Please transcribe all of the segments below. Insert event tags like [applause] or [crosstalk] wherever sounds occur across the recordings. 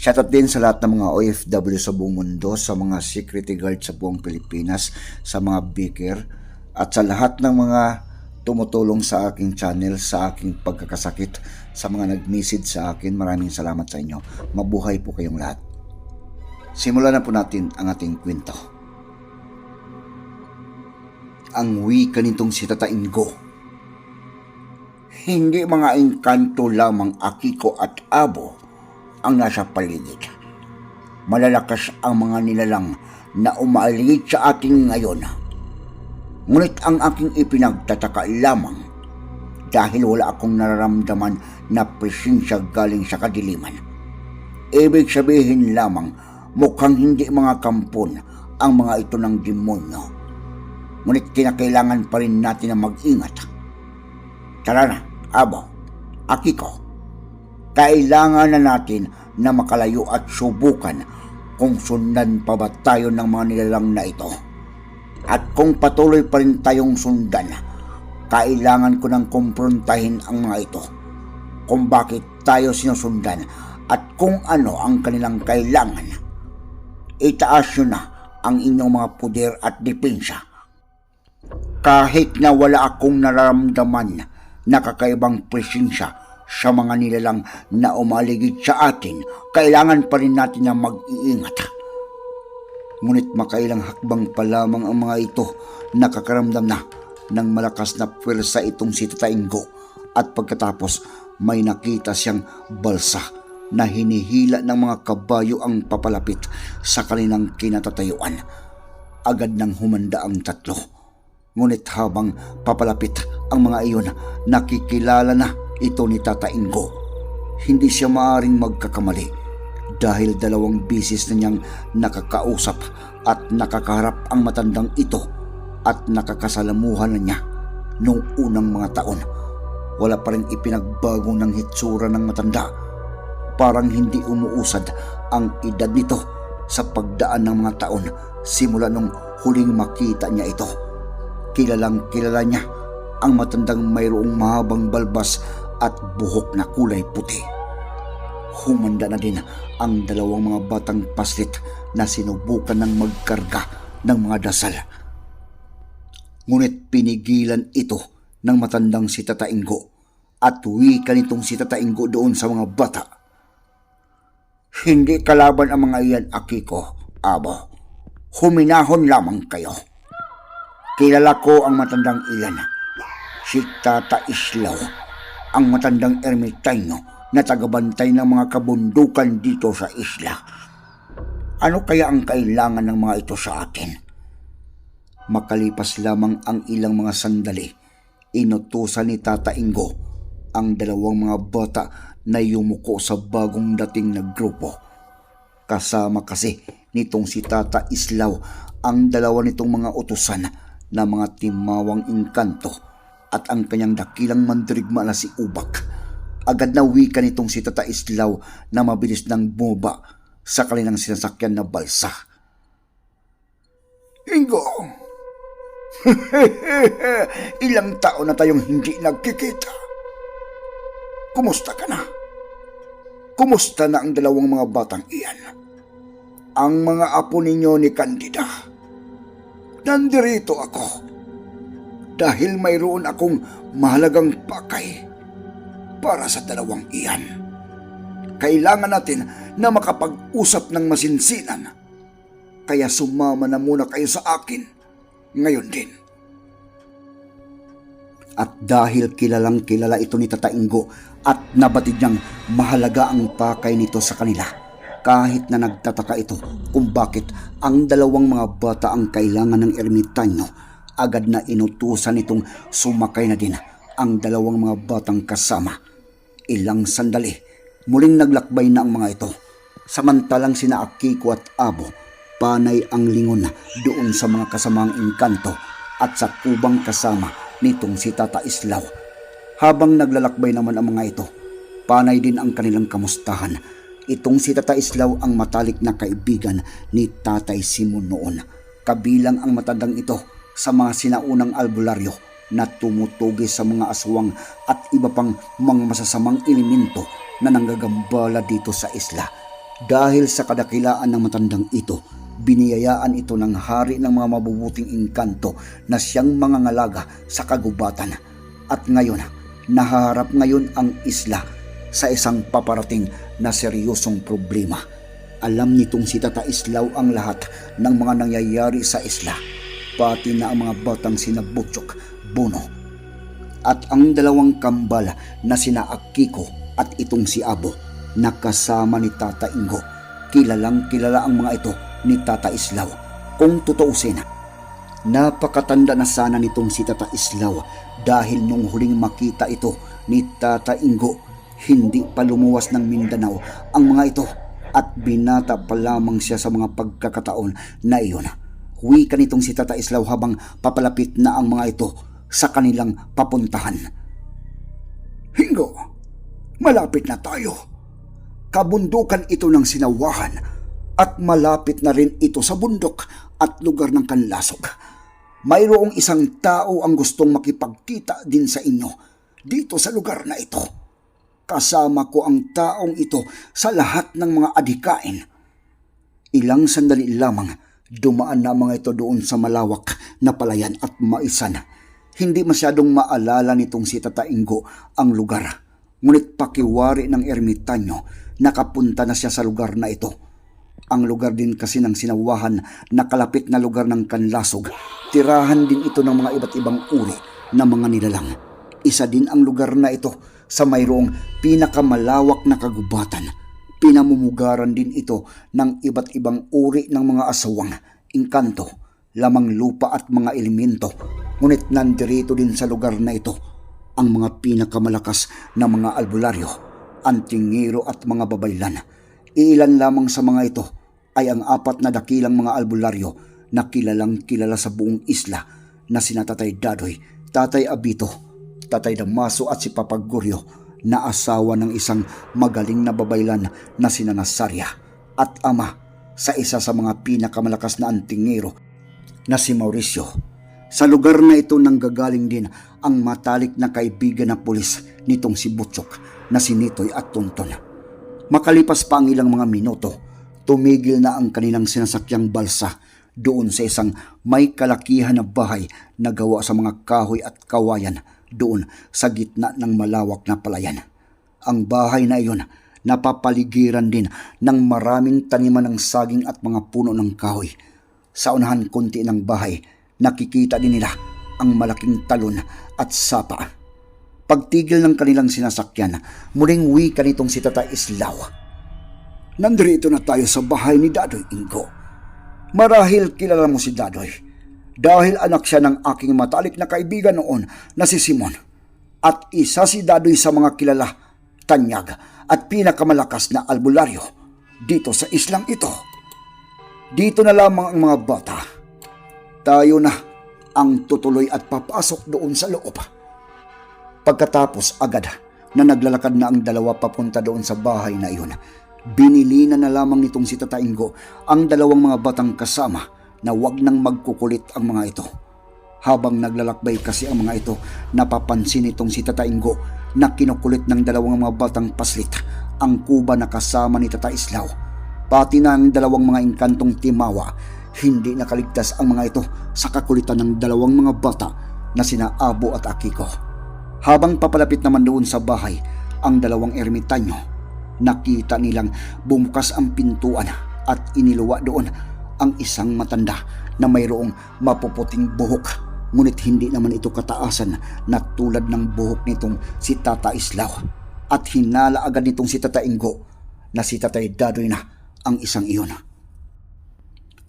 Shoutout din sa lahat ng mga OFW sa buong mundo, sa mga security guard sa buong Pilipinas, sa mga beaker, at sa lahat ng mga tumutulong sa aking channel, sa aking pagkakasakit, sa mga nag-message sa akin. Maraming salamat sa inyo. Mabuhay po kayong lahat. Simulan na po natin ang ating kwento. Ang wika nitong si Tata Ingo. Hindi mga engkanto lamang Akiko at Abo ang nasa paligid. Malalakas ang mga nilalang na umaaligid sa atin ngayon. Ngunit ang aking ipinagtataka lamang dahil wala akong nararamdaman na presensya galing sa kadiliman. Ibig sabihin lamang mukhang hindi mga kampon ang mga ito ng demonyo. Ngunit kinakailangan pa rin natin na mag-ingat. Tara na, Abo, Akiko. Kailangan na natin na makalayo at subukan kung sundan pa ba tayo ng mga nilalang na ito. At kung patuloy pa rin tayong sundan, kailangan ko nang kumprontahin ang mga ito kung bakit tayo sinusundan at kung ano ang kanilang kailangan. Itaas nyo na ang inyong mga puder at depensa. Kahit na wala akong nararamdaman na kakaibang presensya sa mga nilalang na umaligid sa atin, kailangan pa rin natin na mag-iingat. Ngunit makailang hakbang pa lamang ang mga ito nakakaramdam na ng malakas na pwersa itong si Tata Ingo at pagkatapos may nakita siyang balsa na hinihila ng mga kabayo ang papalapit sa kanilang kinatatayuan. Agad nang humanda ang tatlo. Ngunit habang papalapit ang mga iyon, nakikilala na ito ni Tata Ingo. Hindi siya maaring magkakamali dahil dalawang bisis na niyang nakakausap at nakakaharap ang matandang ito at nakakasalamuhan na niya noong unang mga taon. Wala pa rin ipinagbago ng hitsura ng matanda. Parang hindi umuusad ang edad nito sa pagdaan ng mga taon simula nung huling makita niya ito. Kilalang kilala niya ang matandang mayroong mahabang balbas at buhok na kulay puti. Humanda na din ang dalawang mga batang paslit na sinubukan ng magkarga ng mga dasal. Ngunit pinigilan ito ng matandang si Tata Ingo at wika nitong si Tata Ingo doon sa mga bata. Hindi kalaban ang mga iyan, Akiko, Abo. Huminahon lamang kayo. Kilala ko ang matandang iyan. Si Tata Islaw, ang matandang ermitaño na tagabantay ng mga kabundukan dito sa isla. Ano kaya ang kailangan ng mga ito sa atin? Makalipas lamang ang ilang mga sandali, inutusan ni Tata Ingo ang dalawang mga bata na yumuko sa bagong dating na grupo. Kasama kasi nitong si Tata Islaw ang dalawa nitong mga utusan na mga timawang inkanto at ang kanyang dakilang mandirigma na si Ubak. Agad na wika nitong si Tata Islaw na mabilis nang bumaba sa kanilang sinasakyan na balsa. Ingo! [laughs] Ilang taon na tayong hindi nagkikita. Kumusta ka na? Kumusta na ang dalawang mga batang iyan? Ang mga apo ninyo ni Candida. Nandirito ako dahil mayroon akong mahalagang pakay para sa dalawang iyan. Kailangan natin na makapag-usap ng masinsinan. Kaya sumama na muna kayo sa akin. Ngayon din. At dahil kilalang kilala ito ni Tata Ingo at nabatid niyang mahalaga ang pakay nito sa kanila, kahit na nagtataka ito kung bakit ang dalawang mga bata ang kailangan ng ermitanyo, agad na inutusan nitong sumakay na din ang dalawang mga batang kasama. Ilang sandali, muling naglakbay na ang mga ito. Samantalang sina Akiko at Abo, panay ang lingon doon sa mga kasamang engkanto at sa kubang kasama nitong si Tata Islaw. Habang naglalakbay naman ang mga ito, panay din ang kanilang kamustahan. Itong si Tata Islaw ang matalik na kaibigan ni Tatay Simon noon. Kabilang ang matandang ito sa mga sinaunang albularyo na tumutugi sa mga aswang at iba pang mga masasamang elemento na nanggagambala dito sa isla. Dahil sa kadakilaan ng matandang ito, biniyayaan ito ng hari ng mga mabubuting engkanto na siyang mga ngalaga sa kagubatan. At ngayon, naharap ngayon ang isla sa isang paparating na seryosong problema. Alam nitong si Tata Islaw ang lahat ng mga nangyayari sa isla, pati na ang mga batang sina Butchok, Bono, at ang dalawang kambal na sina Akiko at itong si Abo na kasama ni Tata Ingo. Kilalang kilala ang mga ito ni Tata Islaw. Kung tutuusin, napakatanda na sana nitong si Tata Islaw dahil nung huling makita ito ni Tata Ingo, hindi pa lumuwas ng Mindanao ang mga ito at binata pa lamang siya sa mga pagkakataon na iyon. Huwi ka nitong si Tata Islaw habang papalapit na ang mga ito sa kanilang papuntahan. Hingo, malapit na tayo. Kabundukan ito ng sinawahan at malapit na rin ito sa bundok at lugar ng kanlasok. Mayroong isang tao ang gustong makipagkita din sa inyo dito sa lugar na ito. Kasama ko ang taong ito sa lahat ng mga adhikain. Ilang sandali lamang dumaan na mga ito doon sa malawak na palayan at maisan. Hindi masyadong maalala nitong si Tata ang lugar. Ngunit pakiwari ng ermitanyo, nakapunta na siya sa lugar na ito. Ang lugar din kasi ng sinawahan na kalapit na lugar ng kanlasog. Tirahan din ito ng mga iba't ibang uri na mga nilalang. Isa din ang lugar na ito sa mayroong pinakamalawak na kagubatan. Pinamumugaran din ito ng iba't ibang uri ng mga asawang, engkanto, lamang lupa at mga elemento. Ngunit nandirito din sa lugar na ito ang mga pinakamalakas na mga albularyo, antingero at mga babaylan. Ilan lamang sa mga ito ay ang apat na dakilang mga albularyo na kilalang kilala sa buong isla na sina Tatay Dadoy, Tatay Abito, Tatay Damaso at si Papaguryo na asawa ng isang magaling na babaylan na sina Nasaria at ama sa isa sa mga pinakamalakas na antingero na si Mauricio. Sa lugar na ito nanggagaling din ang matalik na kaibigan na pulis nitong si Butchok na si Nitoy at Tonton. Makalipas pa ang ilang mga minuto, tumigil na ang kanilang sinasakyang balsa doon sa isang may kalakihan na bahay na gawa sa mga kahoy at kawayan doon sa gitna ng malawak na palayan. Ang bahay na iyon napapaligiran din ng maraming taniman ng saging at mga puno ng kahoy. Sa unahan konti ng bahay, nakikita din nila ang malaking talon at sapa. Pagtigil ng kanilang sinasakyan, muling wika nitong si Tata Islaw. Nandito na tayo sa bahay ni Dadoy Ingo. Marahil kilala mo si Dadoy dahil anak siya ng aking matalik na kaibigan noon na si Simon. At isa si Dadoy sa mga kilala, tanyag at pinakamalakas na albularyo dito sa islang ito. Dito na lamang ang mga bata. Tayo na ang tutuloy at papasok doon sa loob. Pagkatapos agad na naglalakad na ang dalawa papunta doon sa bahay na iyon, binili na na lamang nitong si Tata Ingo ang dalawang mga batang kasama na wag nang magkukulit ang mga ito. Habang naglalakbay kasi ang mga ito, napapansin itong si Tata Ingo na kinukulit ng dalawang mga batang paslit ang kuba na kasama ni Tata Islaw. Pati na ang dalawang mga engkantong timawa, hindi nakaligtas ang mga ito sa kakulitan ng dalawang mga bata na sina Abo at Akiko. Habang papalapit naman doon sa bahay, ang dalawang ermitanyo, nakita nilang bumukas ang pintuan at iniluwa doon ang isang matanda na mayroong mapuputing buhok. Ngunit hindi naman ito kataasan na tulad ng buhok nitong si Tata Islaw. At hinala agad nitong si Tata Ingo na si Tatay Dadoy na ang isang iyon.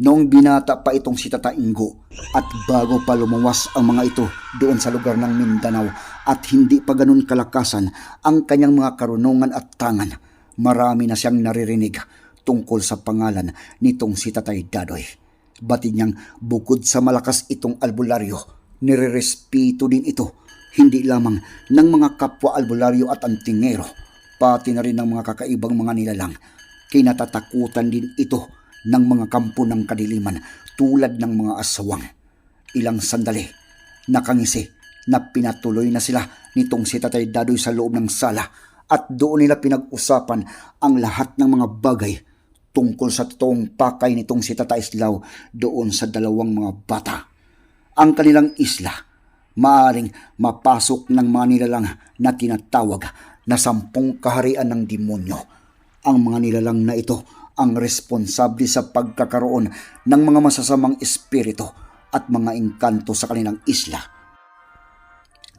Noong binata pa itong si Tata Ingo at bago pa lumawas ang mga ito doon sa lugar ng Mindanao at hindi pa ganun kalakasan ang kanyang mga karunungan at tangan, marami na siyang naririnig tungkol sa pangalan nitong si Tatay Dadoy. Batid niyang bukod sa malakas itong albularyo, nirerespeto din ito hindi lamang ng mga kapwa albularyo at antingero, pati na rin ng mga kakaibang mga nilalang. Kinatatakutan din ito ng mga kampo ng kadiliman tulad ng mga aswang. Ilang sandali, nakangisi na pinatuloy na sila nitong si Tatay Dadoy sa loob ng sala at doon nila pinag-usapan ang lahat ng mga bagay tungkol sa totoong pakay nitong si Tata Islaw doon sa dalawang mga bata. Ang kanilang isla, maaring mapasok ng mga nilalang na tinatawag na sampung kaharian ng demonyo. Ang mga nilalang na ito ang responsable sa pagkakaroon ng mga masasamang espiritu at mga engkanto sa kanilang isla.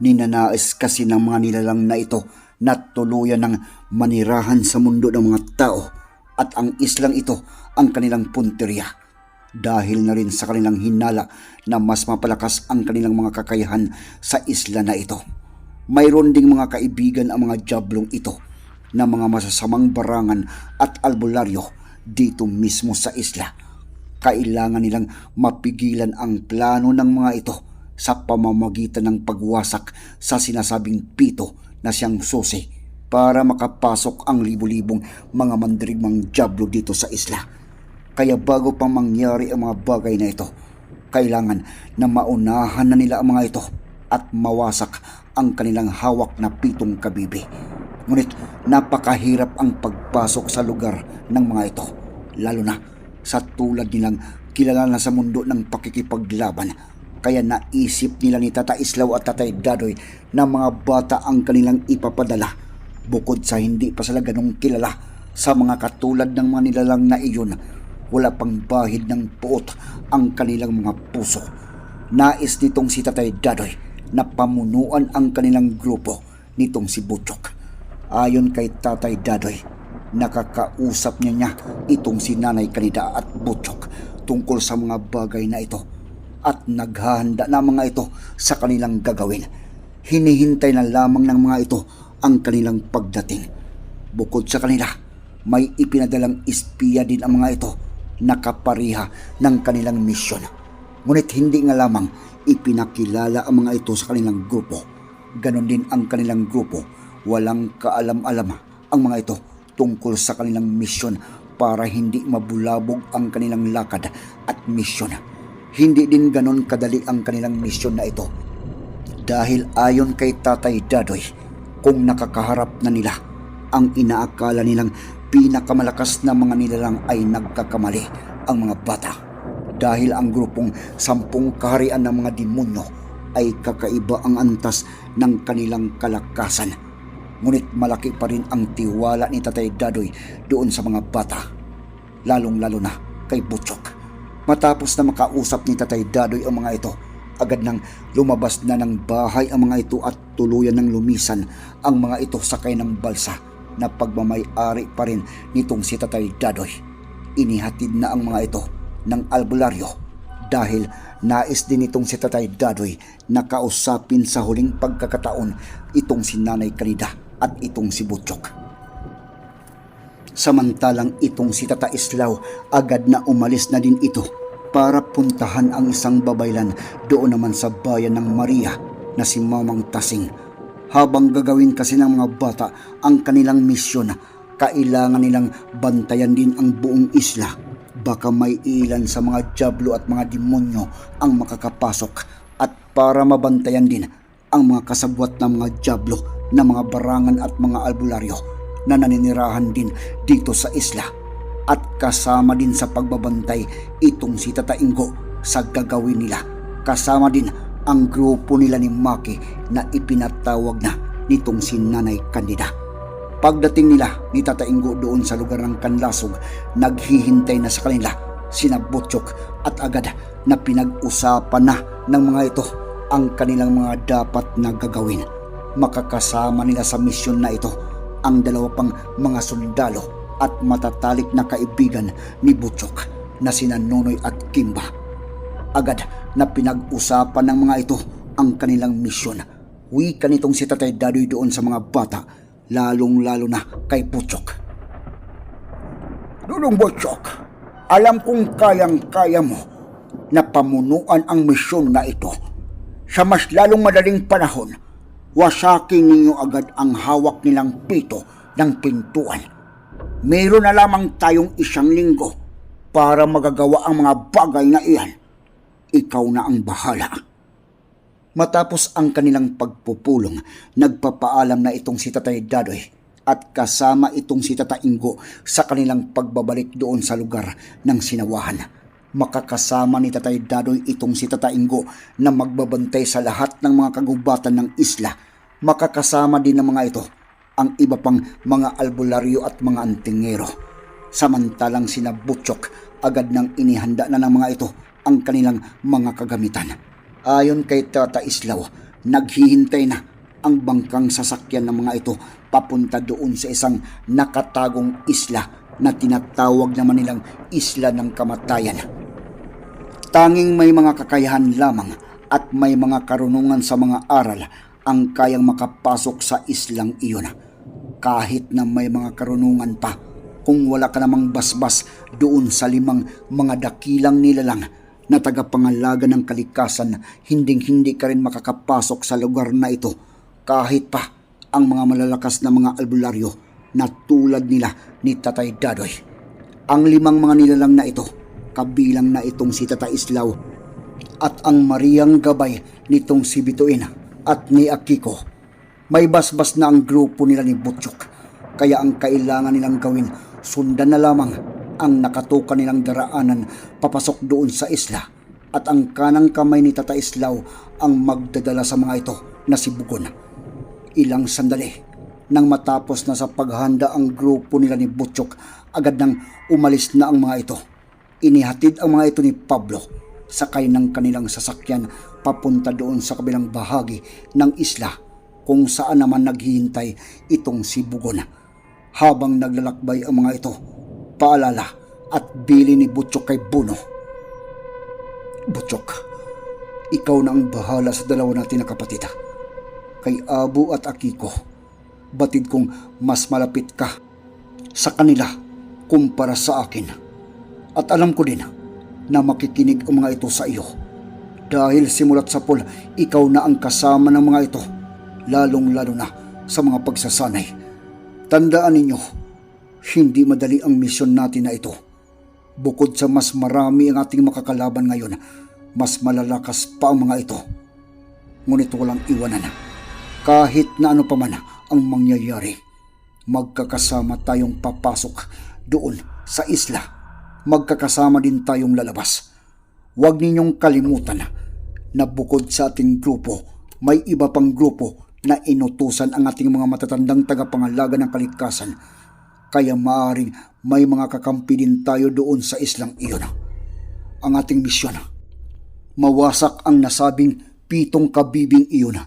Ninanais kasi ng mga nilalang na ito na tuluyan ng manirahan sa mundo ng mga tao at ang islang ito ang kanilang punteriya dahil na rin sa kanilang hinala na mas mapalakas ang kanilang mga kakayahan sa isla na ito. Mayroon ding mga kaibigan ang mga jablong ito na mga masasamang barangan at albularyo dito mismo sa isla. Kailangan nilang mapigilan ang plano ng mga ito sa pamamagitan ng pagwasak sa sinasabing pito na siyang susi para makapasok ang libu-libong mga mandirigmang jablo dito sa isla. Kaya bago pa mangyari ang mga bagay na ito, kailangan na maunahan na nila ang mga ito at mawasak ang kanilang hawak na pitong kabibi. Ngunit napakahirap ang pagpasok sa lugar ng mga ito, lalo na sa tulad nilang kilala na sa mundo ng pakikipaglaban. Kaya naisip nila ni Tata Islaw at Tatay Dadoy na mga bata ang kanilang ipapadala bukod sa hindi pa sila ganong kilala sa mga katulad ng mga nilalang na iyon wala pang bahid ng puot ang kanilang mga puso. Nais nitong si Tatay Dadoy na pamunuan ang kanilang grupo nitong si Butchok. Ayon kay Tatay Dadoy, nakakausap niya niya itong si Nanay Kanida at Butchok tungkol sa mga bagay na ito at naghahanda na mga ito sa kanilang gagawin. Hinihintay na lamang ng mga ito ang kanilang pagdating. Bukod sa kanila, may ipinadalang espiya din ang mga ito na kapariha ng kanilang misyon. Ngunit hindi nga lamang ipinakilala ang mga ito sa kanilang grupo. Ganon din ang kanilang grupo. Walang kaalam-alam ang mga ito tungkol sa kanilang misyon para hindi mabulabog ang kanilang lakad at misyon. Hindi din ganon kadali ang kanilang misyon na ito. Dahil ayon kay Tatay Dadoy, kung nakakaharap na nila ang inaakala nilang pinakamalakas na mga nilalang ay nagkakamali ang mga bata. Dahil ang grupong sampung kaharian ng mga demonyo ay kakaiba ang antas ng kanilang kalakasan. Ngunit malaki pa rin ang tiwala ni Tatay Dadoy doon sa mga bata. Lalong-lalo na kay Butchok. Matapos na makausap ni Tatay Dadoy ang mga ito, agad nang lumabas na ng bahay ang mga ito at tuluyan ng lumisan ang mga ito sakay ng balsa na pagmamay-ari pa rin nitong si Tatay Dadoy. Inihatid na ang mga ito ng albularyo dahil nais din itong si Tatay Dadoy na kausapin sa huling pagkakataon itong si Nanay Kanida at itong si Butchok. Samantalang itong si Tata Islaw agad na umalis na din ito para puntahan ang isang babaylan doon naman sa bayan ng Maria na si Mamang Tasing. Habang gagawin kasi ng mga bata ang kanilang misyon, kailangan nilang bantayan din ang buong isla. Baka may ilan sa mga jablo at mga demonyo ang makakapasok at para mabantayan din ang mga kasabwat ng mga jablo na mga barangan at mga albularyo na naninirahan din dito sa isla at kasama din sa pagbabantay itong si Tata Ingo sa gagawin nila. Kasama din ang grupo nila ni Maki na ipinatawag na nitong si Nanay Candida. Pagdating nila ni Tata Ingo doon sa lugar ng Kanlasog, naghihintay na sa kanila sina Butchok at agad na pinag-usapan na ng mga ito ang kanilang mga dapat na gagawin. Makakasama nila sa misyon na ito ang dalawa pang mga sundalo at matatalik na kaibigan ni Butchok na sina Nonoy at Kimba. Agad na pinag-usapan ng mga ito ang kanilang misyon. Wika nitong si Tatay Dadoy doon sa mga bata, lalong-lalo na kay Butchok. Dudong Butchok, alam kong kayang-kaya mo na pamunuan ang misyon na ito. Sa mas lalong madaling panahon, wasakin ninyo agad ang hawak nilang pito ng pintuan. Meron na lamang tayong isang linggo para magagawa ang mga bagay na iyan. Ikaw na ang bahala. Matapos ang kanilang pagpupulong, nagpapaalam na itong si Tatay Dadoy at kasama itong si Tata Ingo sa kanilang pagbabalik doon sa lugar ng sinawahan. Makakasama ni Tatay Dadoy itong si Tata Ingo na magbabantay sa lahat ng mga kagubatan ng isla. Makakasama din ng mga ito ang iba pang mga albularyo at mga antingero. Samantalang sina Butchok agad nang inihanda na ng mga ito ang kanilang mga kagamitan. Ayon kay Tata Islaw, naghihintay na ang bangkang sasakyan ng mga ito papunta doon sa isang nakatagong isla na tinatawag naman nilang Isla ng Kamatayan. Tanging may mga kakayahan lamang at may mga karunungan sa mga aral ang kayang makapasok sa islang iyon. Kahit na may mga karunungan pa, kung wala ka namang basbas doon sa limang mga dakilang nilalang na tagapangalaga ng kalikasan, hinding-hindi ka rin makakapasok sa lugar na ito kahit pa ang mga malalakas na mga albularyo na tulad nila ni Tatay Dadoy. Ang limang mga nilalang na ito, kabilang na itong si Tata Islaw at ang Mariang Gabay nitong si Bituin at ni Akiko. May basbas na ang grupo nila ni Butchok, kaya ang kailangan nilang gawin, sundan na lamang ang nakatukan nilang daraanan papasok doon sa isla at ang kanang kamay ni Tata Islaw ang magdadala sa mga ito na si Bugon. Ilang sandali nang matapos na sa paghanda ang grupo nila ni Butchok, agad nang umalis na ang mga ito. Inihatid ang mga ito ni Pablo sakay ng kanilang sasakyan papunta doon sa kabilang bahagi ng isla kung saan naman naghihintay itong si Bugon. Habang naglalakbay ang mga ito, paalala at bili ni Butchok kay Buno. Butchok, ikaw na ang bahala sa dalawa natin na kapatid. Kay Abu at Akiko, batid kong mas malapit ka sa kanila kumpara sa akin. At alam ko din na makikinig ang mga ito sa iyo. Dahil simulat sa pool, ikaw na ang kasama ng mga ito, lalong-lalo na sa mga pagsasanay. Tandaan ninyo, hindi madali ang misyon natin na ito. Bukod sa mas marami ang ating makakalaban ngayon, mas malalakas pa ang mga ito. Ngunit walang iwanan. Kahit na ano pa man ang mangyayari, magkakasama tayong papasok doon sa isla. Magkakasama din tayong lalabas. Huwag ninyong kalimutan na bukod sa ating grupo, may iba pang grupo na inutusan ang ating mga matatandang tagapangalaga ng kalikasan kaya maaring may mga kakampi din tayo doon sa islang iyon. Ang ating misyon, mawasak ang nasabing pitong kabibing iyon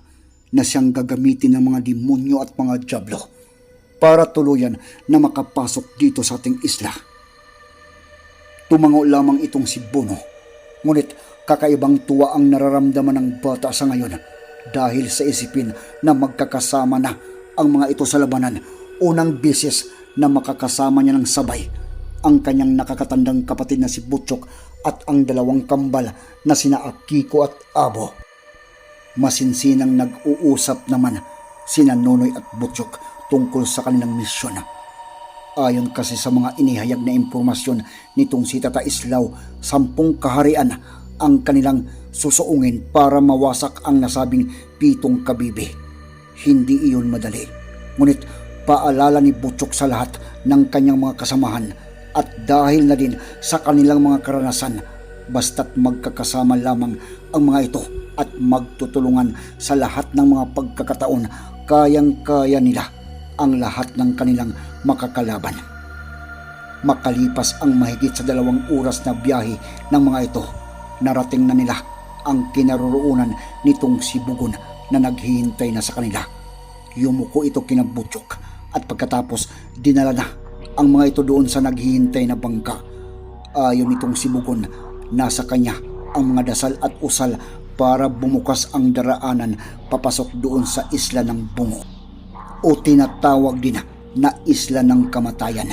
na siyang gagamitin ng mga demonyo at mga diablo para tuluyan na makapasok dito sa ating isla. Tumango lamang itong si Bono, ngunit kakaibang tuwa ang nararamdaman ng bata sa ngayon dahil sa isipin na magkakasama na ang mga ito sa labanan unang beses na makakasama niya ng sabay ang kanyang nakakatandang kapatid na si Butchok at ang dalawang kambal na sina Akiko at Abo. Masinsinang nag-uusap naman sina Nonoy at Butchok tungkol sa kanilang misyon. Ayon kasi sa mga inihayag na impormasyon nitong si Tata Islaw, sampung kaharian ang kanilang susuungin para mawasak ang nasabing pitong kabibi. Hindi iyon madali. Ngunit paalala ni Butchok sa lahat ng kanyang mga kasamahan at dahil na din sa kanilang mga karanasan, basta't magkakasama lamang ang mga ito at magtutulungan sa lahat ng mga pagkakataon, kayang-kaya nila ang lahat ng kanilang makakalaban. Makalipas ang mahigit sa dalawang oras na biyahe ng mga ito, narating na nila ang kinaroroonan nitong si Bugon na naghihintay na sa kanila. Yumuko ito kina Butchok at pagkatapos dinala na ang mga ito doon sa naghihintay na bangka. Ayon nitong si Bugon, nasa kanya ang mga dasal at usal para bumukas ang daraanan papasok doon sa isla ng Bungo o tinatawag din na isla ng kamatayan.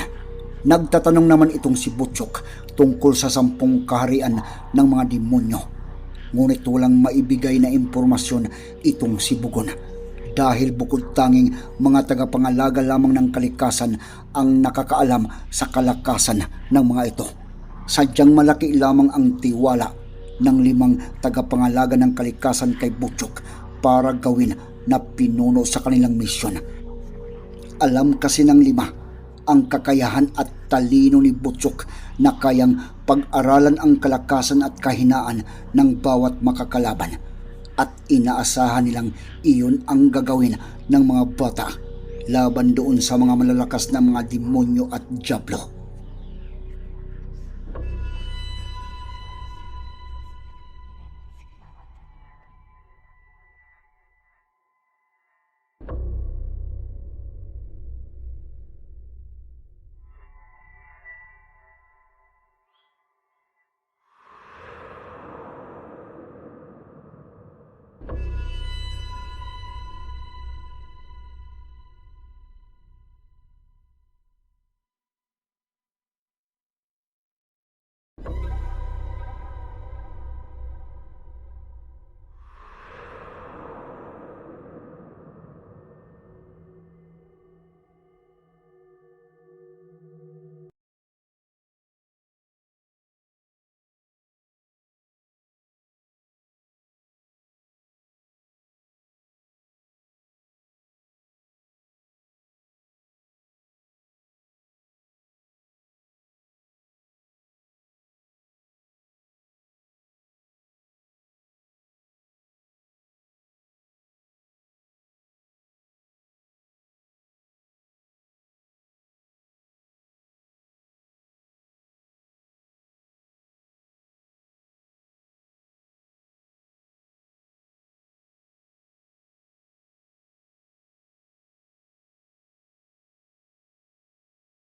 Nagtatanong naman itong si Butchok tungkol sa sampung kaharian ng mga demonyo. Ngunit walang maibigay na impormasyon itong si Bugon dahil bukod tanging mga tagapangalaga lamang ng kalikasan ang nakakaalam sa kalakasan ng mga ito. Sadyang malaki lamang ang tiwala ng limang tagapangalaga ng kalikasan kay Butchok para gawin na pinuno sa kanilang misyon. Alam kasi ng lima ang kakayahan at talino ni Butchok na kayang pag-aralan ang kalakasan at kahinaan ng bawat makakalaban at inaasahan nilang iyon ang gagawin ng mga bata laban doon sa mga malalakas na mga demonyo at diablo.